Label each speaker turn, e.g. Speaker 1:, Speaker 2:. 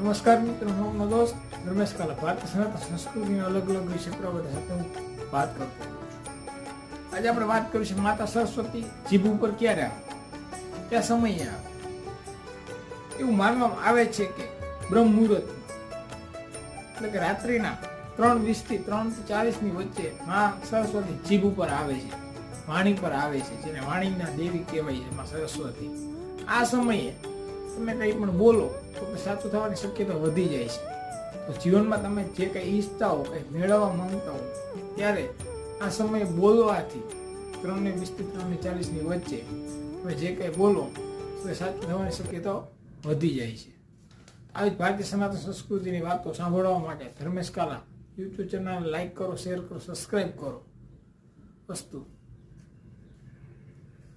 Speaker 1: નમસ્કાર મિત્રો, હું આપનો દોસ્ત રમેશ કાલા. ભારતીય સનાતન સંસ્કૃતિના અલગ અલગ ક્ષેત્રો બધા સાથે હું વાત કરતો આજે આપણે વાત કરીશું માતા સરસ્વતી, જીભ ઉપર ક્યારે આવે? કયા સમયે આવે? એવું માનવામાં આવે છે કે બ્રહ્મ મુહૂર્ત એટલે કે રાત્રિના ત્રણ વીસથી ત્રણથી ચાલીસની વચ્ચે મા સરસ્વતી જીભ ઉપર આવે છે, વાણી પર આવે છે, જેને વાણીના દેવી કહેવાય છે, માં સરસ્વતી. આ સમયે તમે કંઈ પણ બોલો તો સાચું થવાની શક્યતા વધી જાય છે. તો જીવનમાં તમે જે કંઈ ઈચ્છતા હો, કંઈ મેળવવા માંગતા હો, ત્યારે આ સમયે બોલવાથી ત્રણ ને વીસથી ત્રણ ને ચાલીસની વચ્ચે તમે જે કંઈ બોલો તો સાચું થવાની શક્યતા વધી જાય છે. આવી જ ભારતીય સનાતન સંસ્કૃતિની વાતો સાંભળવા માટે Dharmesh Kala YouTube channel like કરો, શેર કરો સબસ્ક્રાઈબ કરો. વસ્તુ